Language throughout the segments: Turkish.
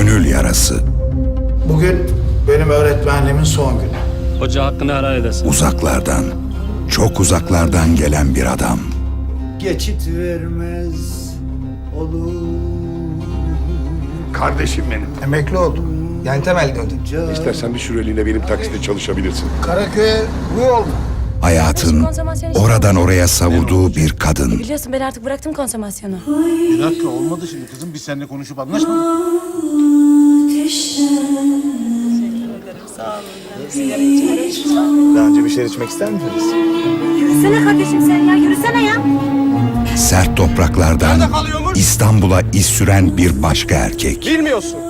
yarası. Bugün benim öğretmenliğimin son günü. Hoca hakkını helal edesin. Uzaklardan, çok uzaklardan gelen bir adam. Geçit vermez olur. Kardeşim benim. Emekli oldum. Yani temel döndü. İstersen bir süreliğine benim takside çalışabilirsin. Karaköy'e bu yol mu? Hayatın oradan oraya savurduğu bir kadın. Biliyorsun ben artık bıraktım konsomasyonu. Bir dakika olmadı şimdi kızım. Biz seninle konuşup anlaşmadık. Daha önce bir şeyler içmek ister misiniz? Yürüsene kardeşim sen ya yürüsene ya. Sert topraklardan İstanbul'a iz süren bir başka erkek. Bilmiyorsun.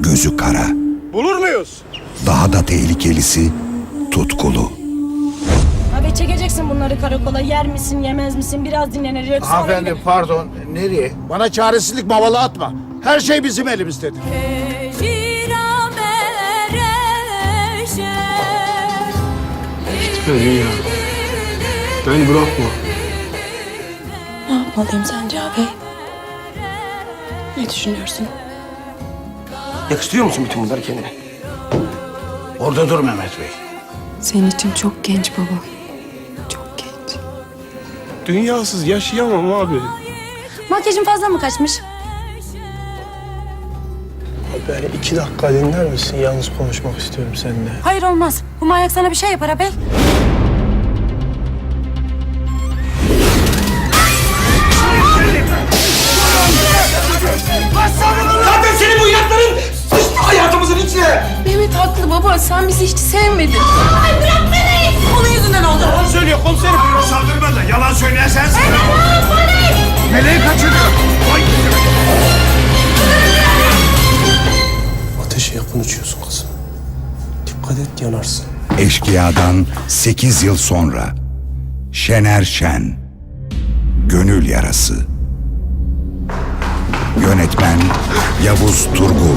Gözü kara. Bulur muyuz? Daha da tehlikelisi tutkulu. Çekeceksin bunları karakola yer misin yemez misin biraz dinlenir yoksa... Hanımefendi pardon. Nereye? Bana çaresizlik mavalı atma. Her şey bizim elimizdedir. Gitme ya. Beni bırakma. Ne yapmalıyım sence abi? Ne düşünüyorsun? Yakıştırıyor musun bütün bunları kendine? Orada dur Mehmet Bey. Senin için çok genç baba. Dünyasız yaşayamam abi. Makyajın fazla mı kaçmış? Beni iki dakika dinler misin? Yalnız konuşmak istiyorum seninle. Hayır olmaz. Bu manyak sana bir şey yapar abi. Mehmet haklı baba. Sen bizi hiç sevmedin. Saldırma da yalan söyleyen sensin. Meleği kaçırıyor. Vay Ateşe yakın uçuyorsun kızım. Dikkat et yanarsın. Eşkıyadan 8 yıl sonra. Şener Şen. Gönül yarası. Yönetmen Yavuz Turgul.